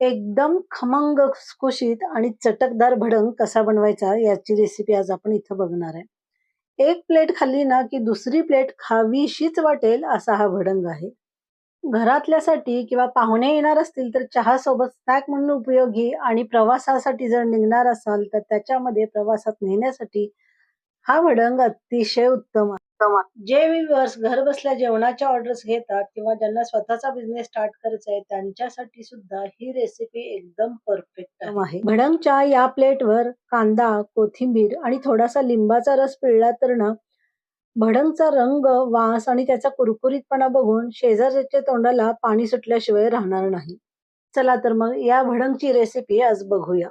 एकदम खमंग खुसखुशीत आणि चटकदार भडंग कसा बनवायचा याची रेसिपी आज आपण इथं बघणार आहे. एक प्लेट खाल्ली ना की दुसरी प्लेट खावीशीच वाटेल असा हा भडंग आहे. घरातल्यासाठी किंवा पाहुणे येणार असतील तर चहा सोबत स्नॅक म्हणून उपयोगी आणि प्रवासासाठी जर निघणार असाल तर त्याच्यामध्ये प्रवासात नेण्यासाठी हा भडंग अतिशय उत्तम आहे. जे व्ह्युअर्स घर बसल्या जेवणाच्या ऑर्डर्स घेतात किंवा ज्यांना स्वतःचा बिझनेस स्टार्ट करायचा आहे त्यांच्यासाठी सुद्धा ही रेसिपी एकदम परफेक्ट आहे. भडंगच्या या प्लेटवर कांदा कोथिंबीर आणि थोडासा लिंबाचा रस पिळला तर ना भडंगचा रंग वास आणि त्याचा कुरकुरीतपणा बघून शेजारच्या तोंडाला पाणी सुटल्याशिवाय राहणार नाही. चला तर मग या भडंगची रेसिपी आज बघूया.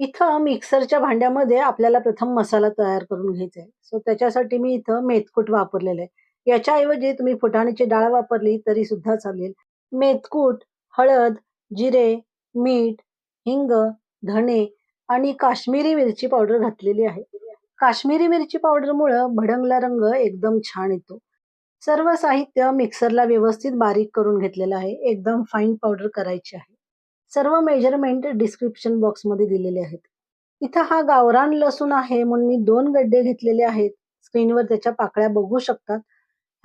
इथं मिक्सरच्या भांड्यामध्ये आपल्याला प्रथम मसाला तयार करून घ्यायचा आहे. सो त्याच्यासाठी मी इथं मेथकूट वापरलेलं आहे. याच्याऐवजी तुम्ही फुटाण्याची डाळ वापरली तरी सुद्धा चालेल. मेथकूट हळद जिरे मीठ हिंग धणे आणि काश्मीरी मिरची पावडर घातलेली आहे. काश्मीरी मिरची पावडरमुळं भडंगला रंग एकदम छान येतो. सर्व साहित्य मिक्सरला व्यवस्थित बारीक करून घेतलेलं आहे. एकदम फाईन पावडर करायची आहे. सर्व मेजरमेंट डिस्क्रिप्शन बॉक्समध्ये दिलेले आहेत. इथं हा गावरान लसूण आहे म्हणून मी दोन गड्डे घेतलेले आहेत. स्क्रीनवर त्याच्या पाकळ्या बघू शकतात.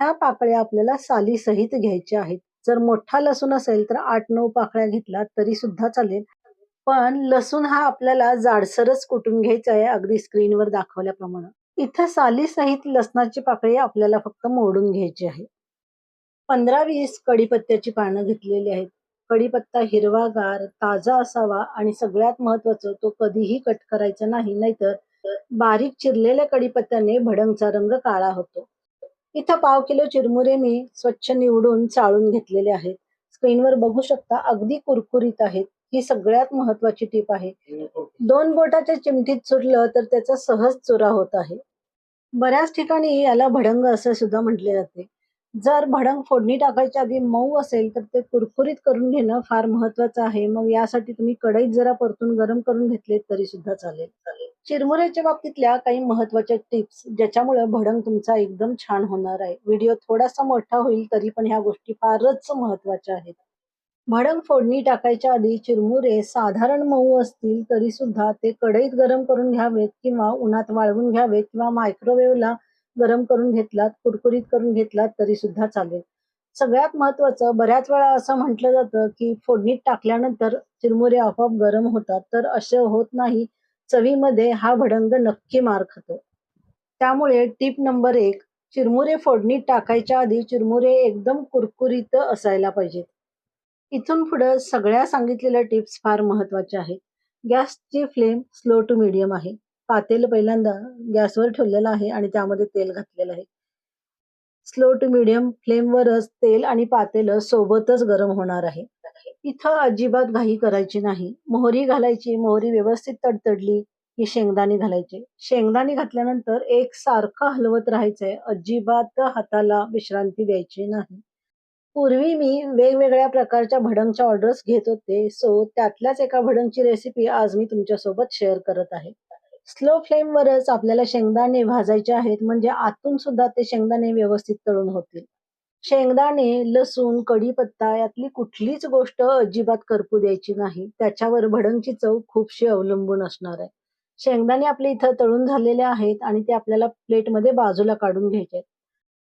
ह्या पाकळ्या आपल्याला साली सहित घ्यायच्या आहेत. जर मोठा लसूण असेल तर आठ नऊ पाकळ्या घेतला तरी सुद्धा चालेल. पण लसूण हा आपल्याला जाडसरच कुटून घ्यायचा आहे अगदी स्क्रीनवर दाखवल्याप्रमाणे. इथं साली सहित लसणाची पाकळी आपल्याला फक्त मोडून घ्यायची आहे. पंधरा वीस कढीपत्त्याची पानं घेतलेली आहेत. कढीपत्ता हिरवागार ताजा असावा आणि सगळ्यात महत्वाचं तो कधीही कट करायचा नाही नाहीतर बारीक चिरलेल्या कढीपत्त्याने भडंगचा रंग काळा होतो. इथं पाव किलो चिरमुरे मी स्वच्छ निवडून चाळून घेतलेले आहेत. स्क्रीनवर बघू शकता अगदी कुरकुरीत आहेत. ही सगळ्यात महत्वाची टीप आहे. दोन बोटाच्या चिमटीत चुरलं तर त्याचा सहज चुरा होत आहे. बऱ्याच ठिकाणी याला भडंग असं सुद्धा म्हटले जाते. जर भडंग फोडणी टाकायच्या आधी मऊ असेल तर ते कुरकुरीत करून घेणं फार महत्वाचं आहे. मग यासाठी तुम्ही कढईत जरा परतून गरम करून घेतले तरी सुद्धा चालेल. चिरमुऱ्याच्या बाबतीतल्या काही महत्त्वाच्या टिप्स ज्याच्यामुळे भडंग तुमचा एकदम छान होणार आहे. व्हिडिओ थोडासा मोठा होईल तरी पण ह्या गोष्टी फारच महत्त्वाच्या आहेत. भडंग फोडणी टाकायच्या आधी चिरमुरे साधारण मऊ असतील तरी सुद्धा ते कढईत गरम करून घ्यावेत किंवा उन्हात वाळवून घ्यावेत किंवा मायक्रोवेव्हला गरम करून घेतलात कुरकुरीत करून घेतलात तरी सुद्धा चालेल. सगळ्यात महत्वाचं बऱ्याच वेळा असं म्हटलं जातं की फोडणीत टाकल्यानंतर चिरमुरे आपोआप गरम होतात तर असे होत नाही. चवीमध्ये हा भडंग नक्की मार खातो. त्यामुळे टीप नंबर एक चिरमुरे फोडणीत टाकायच्या आधी चिरमुरे एकदम कुरकुरीत असायला पाहिजेत. इथून पुढे सगळ्या सांगितलेल्या टिप्स फार महत्त्वाच्या आहेत. गॅसची फ्लेम स्लो टू मिडियम आहे. पातेल पहिल्यांदा गॅसवर ठेवलेलं आहे आणि त्यामध्ये तेल घातलेलं आहे. स्लो टू मिडियम फ्लेमवरच तेल आणि पातेल सोबतच गरम होणार आहे. इथं अजिबात घाई करायची नाही. मोहरी घालायची मोहरी व्यवस्थित तडतडली की शेंगदाणे घालायचे. शेंगदाणे घातल्यानंतर एक सारखं हलवत राहायचंय. अजिबात हाताला विश्रांती द्यायची नाही. पूर्वी मी वेगवेगळ्या प्रकारच्या भडंगच्या ऑर्डर्स घेत होते. सो त्यातल्याच एका भडंगची रेसिपी आज मी तुमच्यासोबत शेअर करत आहे. स्लो फ्लेमवरच आपल्याला शेंगदाणे भाजायचे आहेत. म्हणजे आतून सुद्धा ते शेंगदाणे व्यवस्थित तळून होतील. शेंगदाणे लसूण कढीपत्ता यातली कुठलीच गोष्ट अजिबात करपू द्यायची नाही. त्याच्यावर भडंगची चव खूपशी अवलंबून असणार आहे. शेंगदाणे आपले इथं तळून झालेले आहेत आणि ते आपल्याला प्लेटमध्ये बाजूला काढून घ्यायचे आहेत.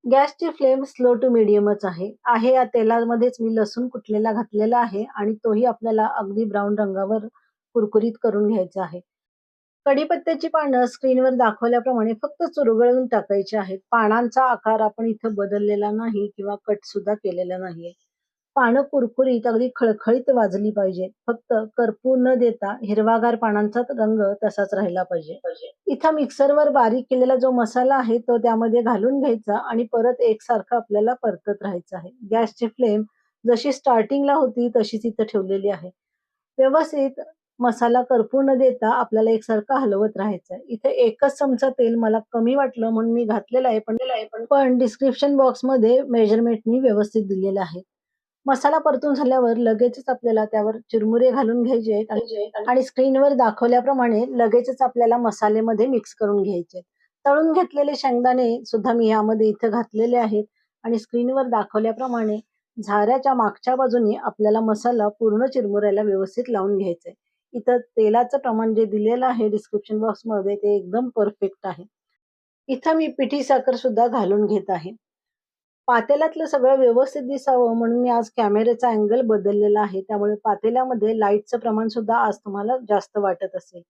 गॅसची फ्लेम स्लो टू मिडियमच आहे. आहे या तेलामध्येच मी लसूण कुटलेला घातलेला आहे आणि तोही आपल्याला अगदी ब्राऊन रंगावर कुरकुरीत करून घ्यायचा आहे. कडीपत्त्याची पानं स्क्रीनवर दाखवल्याप्रमाणे फक्त चुरगळून टाकायची आहेत. पानांचा आकार आपण इथं बदललेला नाही किंवा कट सुद्धा केलेला नाहीये. पानं कुरकुरीत अगदी खळखळीत वाजली पाहिजे. फक्त कर्पूर न देता हिरवागार पानांचा रंग तसाच राहिला पाहिजे. इथं मिक्सरवर बारीक केलेला जो मसाला आहे तो त्यामध्ये घालून घ्यायचा आणि परत एकसारखा आपल्याला परतत राहायचं आहे. गॅसची फ्लेम जशी स्टार्टिंगला होती तशीच इथं ठेवलेली आहे. व्यवस्थित मसाला करपू न देता आपल्याला एकसारखा हलवत राहायचं इथे एकच चमचा तेल मला कमी वाटलं म्हणून मी घातलेलं आहे पण पण डिस्क्रिप्शन बॉक्समध्ये मेजरमेंट मी व्यवस्थित दिलेलं आहे. मसाला परतून झाल्यावर लगेचच आपल्याला त्यावर चिरमुरे घालून घ्यायचे आणि स्क्रीनवर दाखवल्याप्रमाणे लगेचच आपल्याला मसालेमध्ये मिक्स करून घ्यायचे. तळून घेतलेले शेंगदाणे सुद्धा मी यामध्ये इथं घातलेले आहेत आणि स्क्रीनवर दाखवल्याप्रमाणे झाऱ्याच्या मागच्या बाजूने आपल्याला मसाला पूर्ण चिरमुऱ्याला व्यवस्थित लावून घ्यायचा आहे. इथं तेलाचं प्रमाण जे दिलेलं आहे डिस्क्रिप्शन बॉक्समध्ये ते एकदम परफेक्ट आहे. इथं मी पिठी साखर सुद्धा घालून घेत आहे. पातेल्यातलं सगळं व्यवस्थित दिसावं म्हणून मी आज कॅमेऱ्याचा अँगल बदललेला आहे. त्यामुळे पातेल्यामध्ये लाईटचं प्रमाण सुद्धा आज तुम्हाला जास्त वाटत असेल.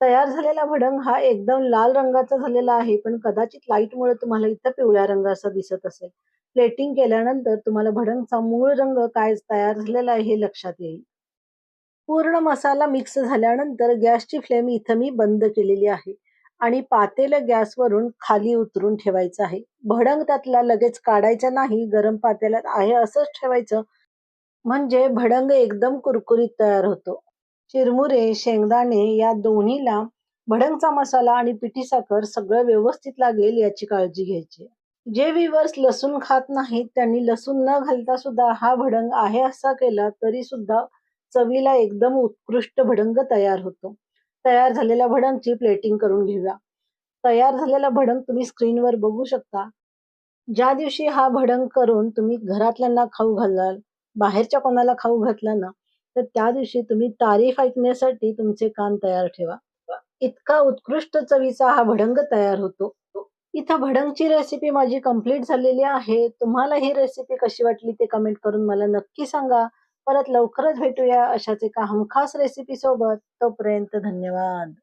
तयार झालेला भडंग हा एकदम लाल रंगाचा झालेला आहे, पण कदाचित लाईटमुळे तुम्हाला इथं पिवळ्या रंगाचा दिसत असेल. प्लेटिंग केल्यानंतर तुम्हाला भडंगचा मूळ रंग काय तयार झालेला आहे हे लक्षात येईल. पूर्ण मसाला मिक्स झाल्यानंतर गॅसची फ्लेम इथं मी बंद केलेली आहे आणि पातेलं गॅसवरून खाली उतरून ठेवायचं आहे. भडंग त्यातला लगेच काढायचं नाही, गरम पातेल्यात आहे असंच ठेवायचं म्हणजे भडंग एकदम कुरकुरीत तयार होतो. चिरमुरे, शेंगदाणे या दोन्हीला भडंगचा मसाला आणि पिठी साखर सगळं व्यवस्थित लागेल याची काळजी घ्यायची. जे विवर्स लसूण खात नाहीत त्यांनी लसूण न घालता सुद्धा हा भडंग आहे असा केला तरी सुद्धा चवीला एकदम उत्कृष्ट भडंग तयार होतो. तयार झालेल्या भडंगची प्लेटिंग करून घेऊया. तयार झालेला भडंग तुम्ही स्क्रीनवर बघू शकता. ज्या दिवशी हा भडंग करून तुम्ही घरातल्यांना खाऊ घालाल, बाहेरच्या कोणाला खाऊ घातला ना, तर त्या दिवशी तुम्ही तारीफ ऐकण्यासाठी तुमचे कान तयार ठेवा. इतका उत्कृष्ट चवीचा हा भडंग तयार होतो. इथं भडंगची रेसिपी माझी कंप्लीट झालेली आहे. तुम्हाला ही रेसिपी कशी वाटली ते कमेंट करून मला नक्की सांगा. परत लवकरच भेटूया अशाच एका हमखास रेसिपी सोबत. तोपर्यंत धन्यवाद.